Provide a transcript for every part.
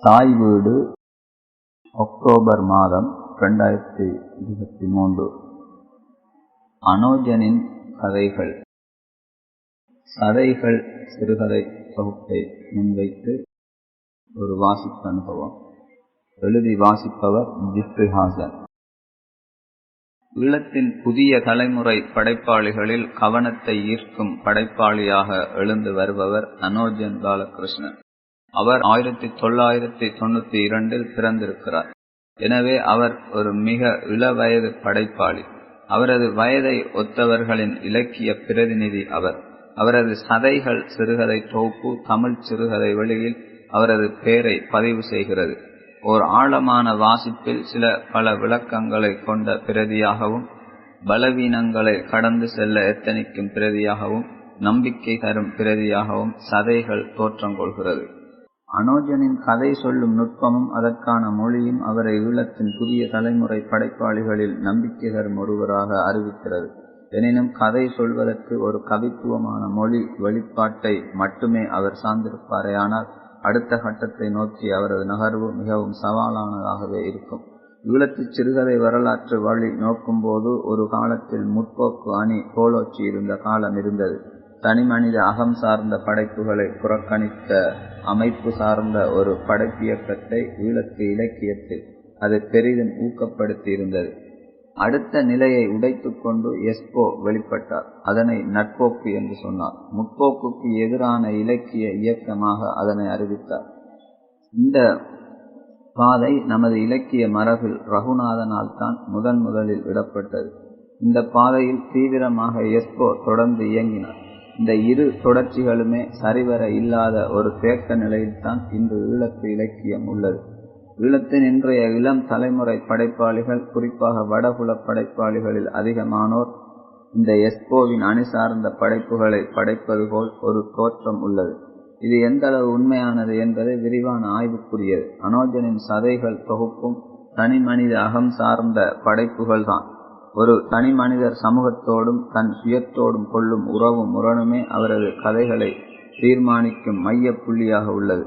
தாய் வீடு அக்டோபர் மாதம் ரெண்டாயிரத்தி இருபத்தி மூன்று. அனோஜனின் கதைகள். சதைகள் சிறுகதை தொகுப்பை முன்வைத்து ஒரு வாசிப்பு அனுபவம். எழுதி வாசிப்பவர் ஜிப்ரிஹாசன். ஈழத்தின் புதிய தலைமுறை படைப்பாளிகளில் கவனத்தை ஈர்க்கும் படைப்பாளியாக எழுந்து வருபவர் அனோஜன் பாலகிருஷ்ணன். அவர் ஆயிரத்தி தொள்ளாயிரத்தி தொண்ணூத்தி இரண்டில் பிறந்திருக்கிறார். எனவே அவர் ஒரு மிக இளவயது படைப்பாளி. அவரது வயதை ஒத்தவர்களின் இலக்கிய பிரதிநிதி அவர். அவரது சதைகள் சிறுகதை தொகுப்பு தமிழ் சிறுகதை வெளியில் அவரது பெயரை பதிவு செய்கிறது. ஓர் ஆழமான வாசிப்பில் சில பல விளக்கங்களை கொண்ட பிரதியாகவும் பலவீனங்களை கடந்து செல்ல எத்தனிக்கும் பிரதியாகவும் நம்பிக்கை தரும் பிரதியாகவும் சதைகள் தோற்றம் கொள்கிறது. அனோஜனின் கதை சொல்லும் நுட்பமும் அதற்கான மொழியும் அவரை ஈழத்தின் புதிய தலைமுறை படைப்பாளிகளில் நம்பிக்கைகர் ஒருவராக அறிவிக்கிறது. எனினும் கதை சொல்வதற்கு ஒரு கவித்துவமான மொழி வெளிப்பாட்டை மட்டுமே அவர் சார்ந்திருப்பாரேயானால் அடுத்த கட்டத்தை நோக்கி அவரது நகர்வு மிகவும் சவாலானதாகவே இருக்கும். ஈழத்து சிறுகதை வரலாற்று வழி நோக்கும்போது ஒரு காலத்தில் முற்போக்கு அணி கோலோச்சி இருந்த காலம் இருந்தது. தனிமனித அகம் சார்ந்த படைப்புகளை புறக்கணித்த அமைப்பு சார்ந்த ஒரு படைப்பியக்கத்தை ஈழத்து இலக்கியத்தில் அது பெரிதும் ஊக்கப்படுத்தியிருந்தது. அடுத்த நிலையை உடைத்துக்கொண்டு எஸ்போ வெளிப்பட்டார். அதனை நட்போக்கு என்று சொன்னார். முற்போக்குக்கு எதிரான இலக்கிய இயக்கமாக அதனை அறிவித்தார். இந்த பாதை நமது இலக்கிய மரபில் ரகுநாதனால் தான் முதன் முதலில் விடப்பட்டது. இந்த பாதையில் தீவிரமாக எஸ்போ தொடர்ந்து இயங்கினார். இந்த இரு தொடர்ச்சிகளுமே சரிவர இல்லாத ஒரு தேக்க நிலையில்தான் இன்று ஈழத்து இலக்கியம் உள்ளது. ஈழத்தின் இன்றைய இளம் தலைமுறை படைப்பாளிகள் குறிப்பாக வடகுல படைப்பாளிகளில் அதிகமானோர் இந்த எஸ்போவின் அணி சார்ந்த படைப்புகளை படைப்பது போல் ஒரு தோற்றம் உள்ளது. இது எந்த அளவு உண்மையானது என்பதை விரிவான ஆய்வுக்குரியது. அனோஜனின் சதைகள் தொகுப்பும் தனி மனித அகம் சார்ந்த படைப்புகள் தான் ஒரு தனி மனிதர் சமூகத்தோடும் தன் சுயத்தோடும் கொள்ளும் உறவும் முரணுமே அவரது கதைகளை தீர்மானிக்கும் மைய புள்ளியாக உள்ளது.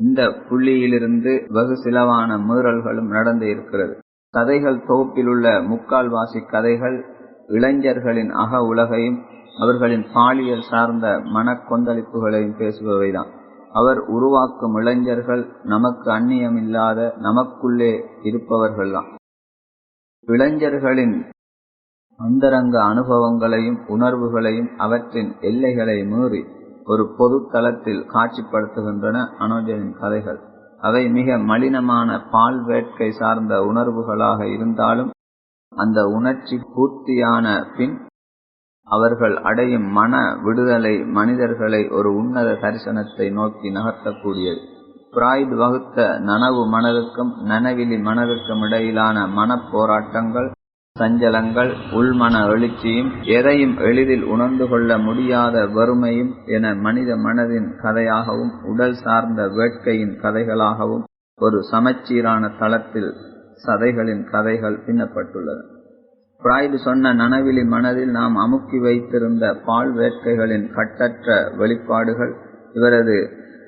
இந்த புள்ளியிலிருந்து வெகு சிலவான மீறல்களும் நடந்து இருக்கிறது. கதைகள் தொகுப்பிலுள்ள முக்கால்வாசி கதைகள் இளைஞர்களின் அக உலகையும் அவர்களின் பாலியல் சார்ந்த மனக்கொந்தளிப்புகளையும் பேசுபவைதான். அவர் உருவாக்கும் இளைஞர்கள் நமக்கு அந்நியமில்லாத நமக்குள்ளே இருப்பவர்கள்தான். இளைஞர்களின் அந்தரங்க அனுபவங்களையும் உணர்வுகளையும் அவற்றின் எல்லைகளை மீறி ஒரு பொது தளத்தில் காட்சிப்படுத்துகின்றன அனோஜனின் கதைகள். அவை மிக மலினமான பால் வேட்கை சார்ந்த உணர்வுகளாக இருந்தாலும் அந்த உணர்ச்சி பூர்த்தியான பின் அவர்கள் அடையும் மன விடுதலை மனிதர்களை ஒரு உன்னத தரிசனத்தை நோக்கி நகர்த்தக்கூடியது. பிராய்டு வகுத்த நனவு மனதுக்கும் நனவிலி மனதுக்கும் இடையிலான மனப்போராட்டங்கள் சஞ்சலங்கள் உள்மன எழுச்சியும் எதையும் எளிதில் உணர்ந்து கொள்ள முடியாத வறுமையும் என மனித மனதின் கதையாகவும் உடல் சார்ந்த வேட்கையின் கதைகளாகவும் ஒரு சமச்சீரான தளத்தில் சதைகளின் கதைகள் பின்னப்பட்டுள்ளன. பிராய்டு சொன்ன நனவிலி மனதில் நாம் அமுக்கி வைத்திருந்த பால் வேட்கைகளின் கட்டற்ற வெளிப்பாடுகள் இவரது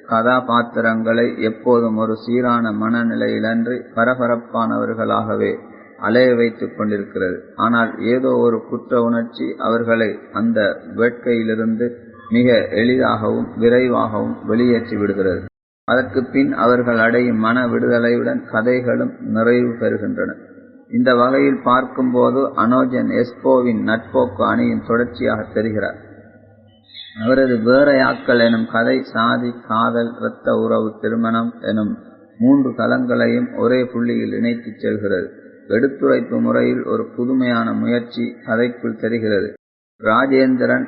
கதாபாத்திரங்களை எப்போதும் ஒரு சீரான மனநிலையிலன்றி பரபரப்பானவர்களாகவே அலைய வைத்துக் கொண்டிருக்கிறது. ஆனால் ஏதோ ஒரு குற்ற உணர்ச்சி அவர்களை அந்த வேட்கையிலிருந்து மிக எளிதாகவும் விரைவாகவும் வெளியேற்றி விடுகிறது. அதற்கு பின் அவர்கள் அடையும் மன விடுதலையுடன் கதைகளும் நிறைவு பெறுகின்றன. இந்த வகையில் பார்க்கும்போது அனோஜன் எஸ்போவின் நட்போக்கு அணியின் தொடர்ச்சியாக தெரிகிறார். அவரது வேறையாக்கள் எனும் கதை சாதி காதல் இரத்த உறவு திருமணம் எனும் மூன்று தளங்களையும் ஒரே புள்ளியில் இணைத்துச் செல்கிறது. எடுத்துரைப்பு முறையில் ஒரு புதுமையான முயற்சி கதைக்குள் தெரிகிறது. ராஜேந்திரன்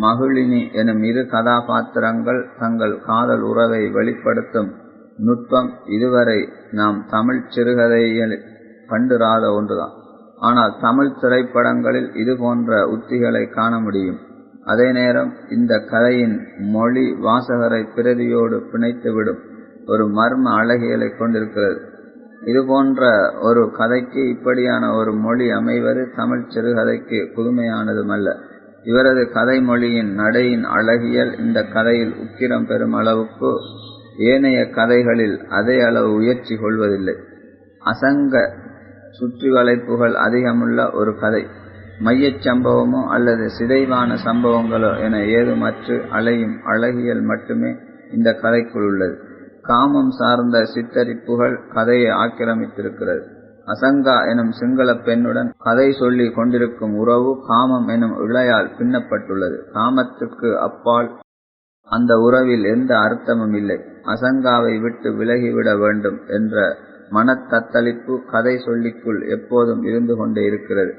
மகிழினி எனும் இரு கதாபாத்திரங்கள் தங்கள் காதல் உறவை வெளிப்படுத்தும் நுட்பம் இதுவரை நாம் தமிழ் சிறுகதையில் கண்டுராத ஒன்றுதான். ஆனால் தமிழ் திரைப்படங்களில் இது போன்ற உத்திகளை காண முடியும். அதே நேரம் இந்த கதையின் மொழி வாசகரை பிரதியோடு பிணைத்துவிடும் ஒரு மர்ம அழகியலை கொண்டிருக்கிறது. இது போன்ற ஒரு கதைக்கு இப்படியான ஒரு மொழி அமைவது தமிழ் சிறுகதைக்கு புதுமையானதுமல்ல. இவரது கதை மொழியின் நடையின் அழகியல் இந்த கதையில் உக்கிரம் பெறும் அளவுக்கு ஏனைய கதைகளில் அதே அளவு உயர்ச்சி கொள்வதில்லை. அசங்க சுற்றி வளைப்புகள் அதிகமுள்ள ஒரு கதை. மையச் சம்பவமோ அல்லது சிதைவான சம்பவங்களோ என ஏதுமற்று அலையும் அழகியல் மட்டுமே இந்த கதைக்குள் உள்ளது. காமம் சார்ந்த சித்தரிப்புகள் கதையை ஆக்கிரமித்திருக்கிறது. அசங்கா எனும் சிங்கள பெண்ணுடன் கதை சொல்லி கொண்டிருக்கும் உறவு காமம் எனும் இழையால் பின்னப்பட்டுள்ளது. காமத்துக்கு அப்பால் அந்த உறவில் எந்த அர்த்தமும் இல்லை. அசங்காவை விட்டு விலகிவிட வேண்டும் என்ற மனத்தத்தளிப்பு கதை சொல்லிக்குள் எப்போதும் இருந்து கொண்டே இருக்கிறது.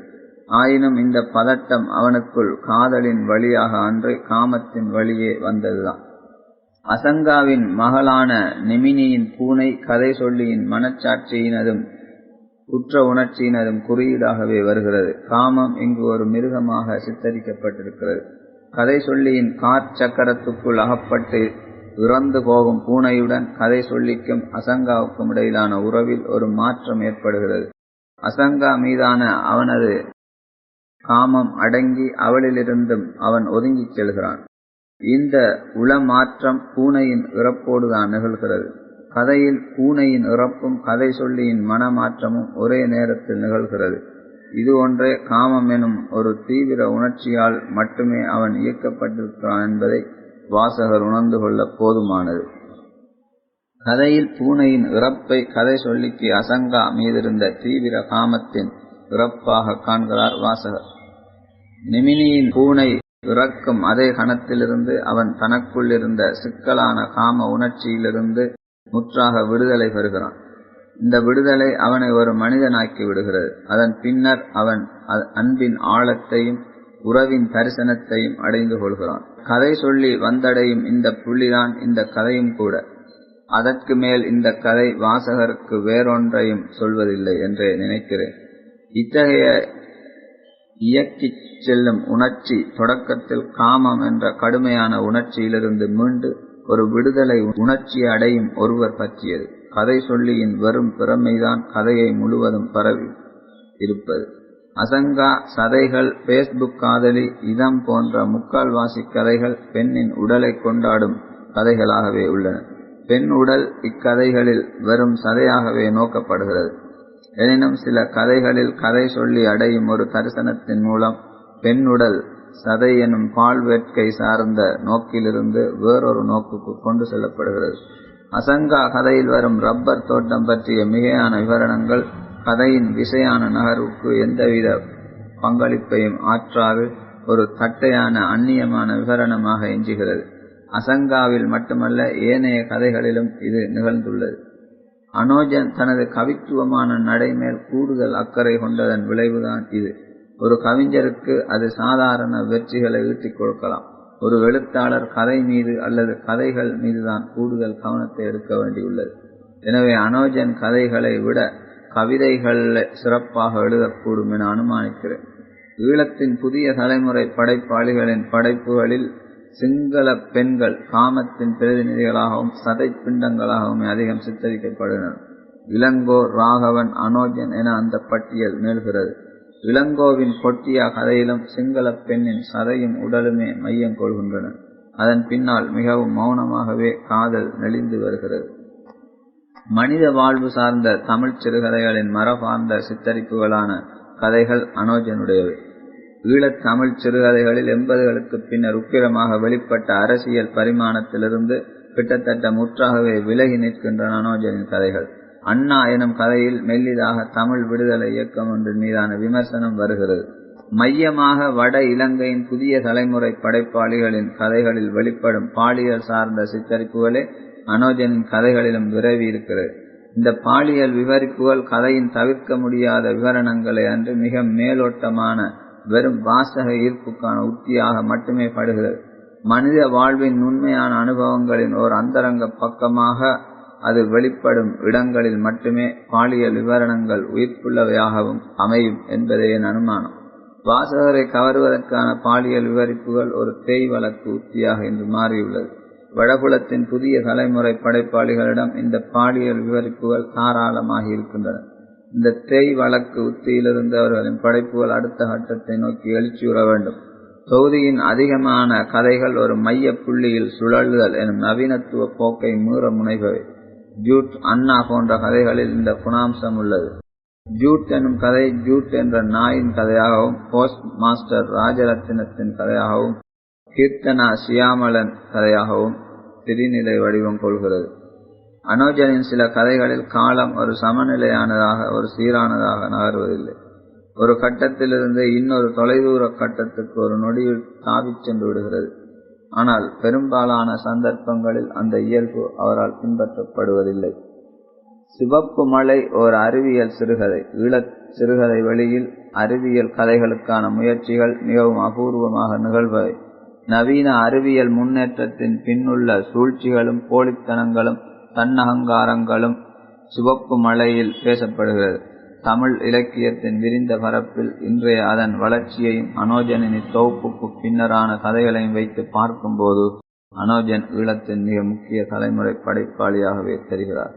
ஆயினும் இந்த பதட்டம் அவனுக்குள் காதலின் வழியாக அன்று காமத்தின் வழியே வந்ததுதான். அசங்காவின் மகளான நிமினியின் பூனை கதை சொல்லியின் மனச்சாட்சியினதும் குற்ற உணர்ச்சியினதும் குறியீடாகவே வருகிறது. காமம் இங்கு ஒரு மிருகமாக சித்தரிக்கப்பட்டிருக்கிறது. கதை சொல்லியின் கார் சக்கரத்துக்குள் அகப்பட்டு இறந்து போகும் பூனையுடன் கதை சொல்லிக்கும் அசங்காவுக்கும் இடையிலான உறவில் ஒரு மாற்றம் ஏற்படுகிறது. அசங்கா மீதான அவனது காமம் அடங்கி அவளிலிருந்தும் அவன் ஒதுங்கிச் செல்கிறான். இந்த உளமாற்றம் பூனையின் இறப்போடுதான் நிகழ்கிறது. கதையில் பூனையின் இறப்பும் கதை சொல்லியின் மனமாற்றமும் ஒரே நேரத்தில் நிகழ்கிறது. இது ஒன்றே காமம் எனும் ஒரு தீவிர உணர்ச்சியால் மட்டுமே அவன் ஈர்க்கப்பட்டிருக்கிறான் என்பதை வாசகர் உணர்ந்து கொள்ள போதுமானது. கதையில் பூனையின் இறப்பை கதை சொல்லிக்கு அசங்கா மீதிருந்த தீவிர காமத்தின் இறப்பாக காண்கிறார் வாசகர். நிமினியின் பூனை இறக்கும் அதே கணத்திலிருந்து அவன் தனக்குள் இருந்த சிக்கலான காம உணர்ச்சியிலிருந்து முற்றாக விடுதலை பெறுகிறான். இந்த விடுதலை அவனை ஒரு மனிதனாக்கி விடுகிறது. அதன் பின்னர் அவன் அன்பின் ஆழத்தையும் உறவின் தரிசனத்தையும் அடைந்து கொள்கிறான். கதை சொல்லி வந்தடையும் இந்த புள்ளிதான் இந்த கதையும் கூட. அதற்கு மேல் இந்த கதை வாசகருக்கு வேறொன்றையும் சொல்வதில்லை என்றே நினைக்கிறேன். இத்தகைய இயக்கிச் செல்லும் உணர்ச்சி தொடக்கத்தில் காமம் என்ற கடுமையான உணர்ச்சியிலிருந்து மீண்டு ஒரு விடுதலை உணர்ச்சி அடையும் ஒருவர் பற்றியது. கதை சொல்லியின் வெறும் பிறமைதான் கதையை முழுவதும் பரவி இருப்பது. அசங்கா சதைகள் பேஸ்புக் காதலி இதம் போன்ற முக்கால்வாசி கதைகள் பெண்ணின் உடலை கொண்டாடும் கதைகளாகவே உள்ளன. பெண் உடல் இக்கதைகளில் வெறும் சதையாகவே நோக்கப்படுகிறது. எனினும் சில கதைகளில் கதை சொல்லி அடையும் ஒரு தரிசனத்தின் மூலம் பெண்ணுடல் சதை எனும் பால் வேட்கை சார்ந்த நோக்கிலிருந்து வேறொரு நோக்குக்கு கொண்டு செல்லப்படுகிறது. அசங்கா கதையில் வரும் ரப்பர் தோட்டம் பற்றிய மிகையான விவரணங்கள் கதையின் திசையான நகர்வுக்கு எந்தவித பங்களிப்பையும் ஆற்றாது ஒரு தட்டையான அந்நியமான விவரணமாக எஞ்சுகிறது. அசங்காவில் மட்டுமல்ல ஏனைய கதைகளிலும் இது நிகழ்ந்துள்ளது. அனோஜன் தனது கவித்துவமான நடைமேல் கூடுதல் அக்கறை கொண்டதன் விளைவுதான் இது. ஒரு கவிஞருக்கு அது சாதாரண வெற்றிகளை ஈட்டிக் கொடுக்கலாம். ஒரு எழுத்தாளர் கதை மீது அல்லது கதைகள் மீதுதான் கூடுதல் கவனத்தை எடுக்க வேண்டியுள்ளது. எனவே அனோஜன் கதைகளை விட கவிதைகள் சிறப்பாக எழுதக்கூடும் என அனுமானிக்கிறேன். ஈழத்தின் புதிய தலைமுறை படைப்பாளிகளின் படைப்புகளில் சிங்கள பெண்கள் காமத்தின் பிரதிநிதிகளாகவும் சதை பிண்டங்களாகவும் அதிகம் சித்தரிக்கப்படுகின்றனர் இளங்கோ ராகவன் அனோஜன் என அந்த பட்டியல் மேல்கிறது. இளங்கோவின் கொட்டியா கதையிலும் சிங்கள பெண்ணின் சதையும் உடலுமே மையம் கொள்கின்றன. அதன் பின்னால் மிகவும் மௌனமாகவே காதல் நெளிந்து வருகிறது. மனித வாழ்வு சார்ந்த தமிழ் சிறுகதைகளின் மரபார்ந்த சித்தரிப்புகளான கதைகள் அனோஜனுடையவை. ஈழத்தமிழ் சிறுகதைகளில் எண்பதுகளுக்கு பின்னர் உக்கிரமாக வெளிப்பட்ட அரசியல் பரிமாணத்திலிருந்து கிட்டத்தட்ட முற்றாகவே விலகி நிற்கின்றன அனோஜனின் கதைகள். அண்ணா எனும் கதையில் மெல்லிதாக தமிழ் விடுதலை இயக்கம் ஒன்றின் மீதான விமர்சனம் வருகிறது. மையமாக வட இலங்கையின் புதிய தலைமுறை படைப்பாளிகளின் கதைகளில் வெளிப்படும் பாலியல் சார்ந்த சித்தரிப்புகளே அனோஜனின் கதைகளிலும் விரவி இருக்கிறது. இந்த பாலியல் விவரிப்புகள் கதையின் தவிர்க்க முடியாத விவரணங்களை அன்று மிக மேலோட்டமான வெறும் வாசக ஈர்ப்புக்கான உத்தியாக மட்டுமே படுகிறது. மனித வாழ்வின் உண்மையான அனுபவங்களின் ஓர் அந்தரங்க பக்கமாக அது வெளிப்படும் இடங்களில் மட்டுமே பாலியல் விவரணங்கள் உயிர்ப்புள்ளவையாகவும் அமையும் என்பதே என் அனுமானம். வாசகரை கவருவதற்கான பாலியல் விவரிப்புகள் ஒரு தேய் வழக்கு உத்தியாக இன்று மாறியுள்ளது. வடகுலத்தின் புதிய தலைமுறை படைப்பாளிகளிடம் இந்த பாலியல் விவரிப்புகள் தாராளமாகி இருக்கின்றன. இந்த தேய் வழக்கு உத்தியிலிருந்து அவர்களின் படைப்புகள் அடுத்த கட்டத்தை நோக்கி எழுச்சியுற வேண்டும். தொகுதியின் அதிகமான கதைகள் ஒரு மைய புள்ளியில் சுழல்தல் எனும் நவீனத்துவ போக்கை மீற முனைபவை. ஜூட் அண்ணா போன்ற கதைகளில் இந்த குணாம்சம் உள்ளது. ஜூட் எனும் கதை ஜூட் என்ற நாயின் கதையாகவும் போஸ்ட் மாஸ்டர் ராஜரத்தினத்தின் கதையாகவும் கீர்த்தனா சியாமலன் கதையாகவும் திரிநிலை வடிவம் கொள்கிறது. அனோஜனின் சில கதைகளில் காலம் ஒரு சமநிலையானதாக ஒரு சீரானதாக நகர்வதில்லை. ஒரு கட்டத்திலிருந்து இன்னொரு தொலைதூர கட்டத்துக்கு ஒரு நொடியில் தாவிச் சென்று விடுகிறது. ஆனால் பெரும்பாலான சந்தர்ப்பங்களில் அந்த இயல்பு அவரால் பின்பற்றப்படுவதில்லை. சிவப்பு மலை ஓர் அறிவியல் சிறுகதை. ஈழச் சிறுகதை வெளியில் அறிவியல் கதைகளுக்கான முயற்சிகள் மிகவும் அபூர்வமாக நிகழ்பவை. நவீன அறிவியல் முன்னேற்றத்தின் பின்னுள்ள சூழ்ச்சிகளும் போலித்தனங்களும் தன்னகங்காரங்களும் சிவப்பு மலையில் பேசப்படுகிறது. தமிழ் இலக்கியத்தின் விரிந்த பரப்பில் இன்றைய அதன் வளர்ச்சியையும் அனோஜனின் தொகுப்புக்கு பின்னரான கதைகளையும் வைத்து பார்க்கும்போது அனோஜன் ஈழத்தின் மிக முக்கிய தலைமுறை படைப்பாளியாகவே தெரிகிறார்.